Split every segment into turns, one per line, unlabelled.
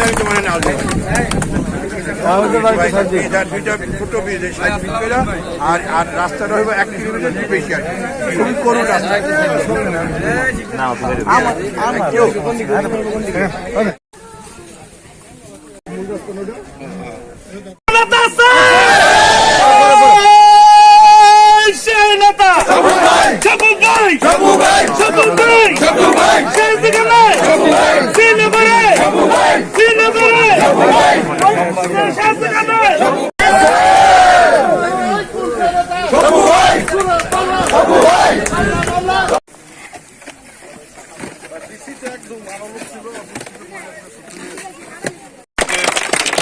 আমি তোমার করে আর আর রাস্তাটা হইব এক কিলোমিটার বেশি আর খুবই করুণ রাস্তা
সেই নেতা সবু ভাই সবু ভাই সেই দিকে নাই সিনে করে সিনে করে সেই দিকে নাই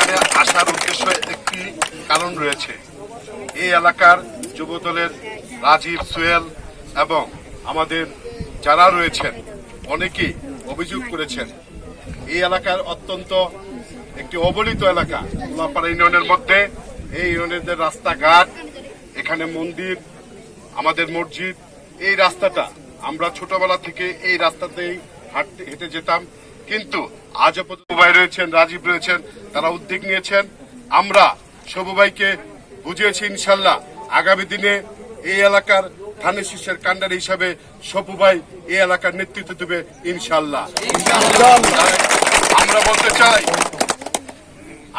এখানে আসার উদ্দেশ্য একটি কারণ রয়েছে। এই এলাকার যুবদলের রাজীব সোহেল এবং আমাদের যারা রয়েছেন, অনেকেই অভিযোগ করেছেন এই এলাকার অত্যন্ত একটি অবলিত এলাকা উল্লাপাড়া ইউনিয়নের মধ্যে। এই ইউনিয়নের রাস্তাঘাট, এখানে মন্দির, আমাদের মসজিদ, এই রাস্তাটা আমরা ছোটবেলা থেকে এই রাস্তাতেই হাঁটতে, হেঁটে যেতাম। কিন্তু পর্যন্ত ভাই রয়েছেন, রাজীব রয়েছেন, তারা উদ্যোগ নিয়েছেন। আমরা সবু ভাইকে বুঝিয়েছি ইনশাল্লাহ। আগামী দিনে এই এলাকার ধানের শীষের কাণ্ডার হিসাবে সবু ভাই এই এলাকার নেতৃত্ব দেবে ইনশাল্লাহ। আমরা বলতে চাই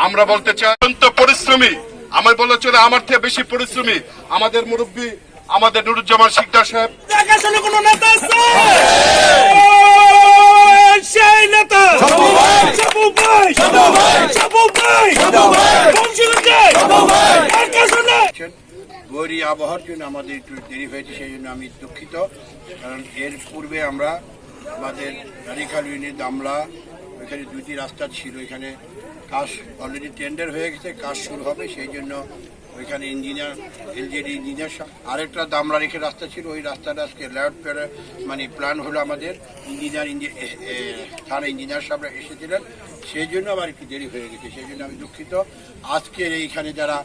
আমরা বলতে চাই অত্যন্ত পরিশ্রমী। আমার বলা চলে আমার থেকে বেশি পরিশ্রমী। আমাদের মুরব্বী আমাদের নুরুজ্জামান শিকদার সাহেব।
দেখাশোনা কোনো নেতা আছে? সেই নেতা সবু ভাই সবু ভাই সবু ভাই বংশীগঞ্জে দেখাশোনা
বৈরী আবহাওয়ার জন্য আমাদের একটু দেরি হয়েছে, সেই জন্য আমি দুঃখিত। কারণ এর পূর্বে আমরা আমাদের রানিখাল ইউনিট দামলা ওইখানে দুটি রাস্তা ছিল, এখানে কাজ অলরেডি টেন্ডার হয়ে গেছে কাজ শুরু হবে, সেই জন্য ওইখানে ইঞ্জিনিয়ার এলজেডি ইঞ্জিনিয়ার আরেকটা দামলা রেখে রাস্তা ছিল, ওই রাস্তাটা আজকে ল্যাউড পেরে মানে প্ল্যান হলো আমাদের ইঞ্জিনিয়ার থানা ইঞ্জিনিয়ার সাহেবরা এসেছিলেন, সেই জন্য আমার একটু দেরি হয়ে গেছে, সেই জন্য আমি দুঃখিত। আজকের এইখানে যারা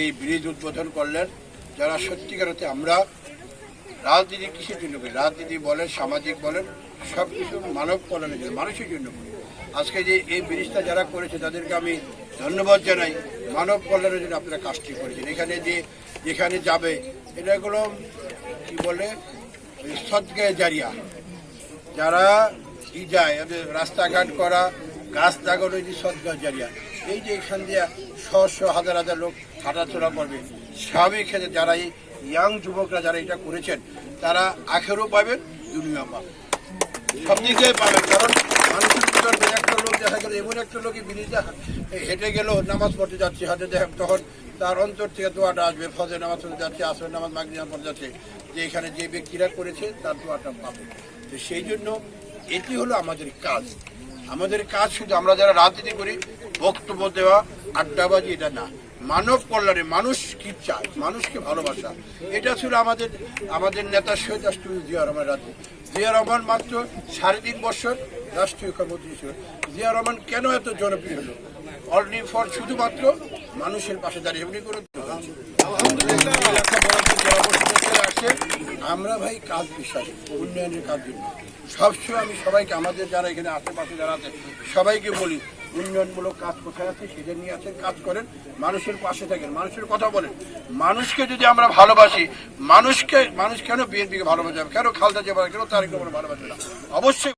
এই ব্রিজ উদ্বোধন করলেন যারা সত্যিকার হতে আমরা রাজনীতি কিসের জন্য করি? রাজনীতি বলেন, সামাজিক বলেন সব কিছু মানব কল্যাণের জন্য, মানুষের জন্য করি। আজকে যে এই ব্রিজটা যারা করেছে, তাদেরকে আমি ধন্যবাদ জানাই। মানব কল্যাণের জন্য আপনারা কাজটি করেছেন। এখানে যে, যেখানে যাবে এটাগুলো কি বলে সদগায় জারিয়া। যারা ই যায় রাস্তাঘাট করা, গাছ লাগানো যে সদগাছ জারিয়া। এই যে এখান দিয়ে শ হাজার হাজার লোক হাঁটাচলা করবে। স্বাভাবিক ক্ষেত্রে যারা এই ইয়াং যুবকরা যারা এটা করেছেন, তারা আখেরও পাবেন দুনিয়া পাবেন। সব দিক পাবেন, কারণ মানুষের ভিতর একটা লোক দেখা গেল, এমন একটা লোকই বিরিজে হেঁটে গেল, নামাজ পড়তে যাচ্ছে হাতে দেখ তখন তার অন্তর থেকে দোয়াটা আসবে, ফজর নামাজ পড়তে যাচ্ছে আসর নামাজ মাগরি নামাজ পড়তে যাচ্ছে, যে এখানে যে ব্যক্তিরা করেছে, তার দোয়াটা পাবে। তো সেই জন্য এটি হলো আমাদের কাজ। আমাদের কাজ শুধু আমরা যারা রাজনীতি করি, বক্তব্য দেওয়া, আড্ডাবাজি, এটা না। মানব কল্যাণে মানুষ কি চায়, মানুষকে ভালোবাসা, এটা ছিল আমাদের আমাদের নেতা শহীদ রাষ্ট্রপতি জিয়া রহমান রাজি জিয়া রহমান মাত্র সাড়ে তিন বছর রাষ্ট্রীয় ক্ষমতা ছিল। জিয়া রহমান কেন এত জনপ্রিয় হলো? অনলি ফর শুধুমাত্র মানুষের পাশে দাঁড়িয়ে উনি করে আমরা ভাই কাজ বিশ্বাস, উন্নয়নের কাজ জন্য। সবসময় আমি সবাইকে, আমাদের যারা এখানে আশেপাশে যারা আছে, সবাইকে বলি উন্নয়নমূলক কাজ কোথায় আছে সেটা নিয়ে আছেন কাজ করেন, মানুষের পাশে থাকেন, মানুষের কথা বলেন। মানুষকে যদি আমরা ভালোবাসি, মানুষকে, মানুষ কেন বিএনপিকে ভালোবাসে? কেন খালদা যাবে কেন তারিখ ভালোবাসে না? অবশ্যই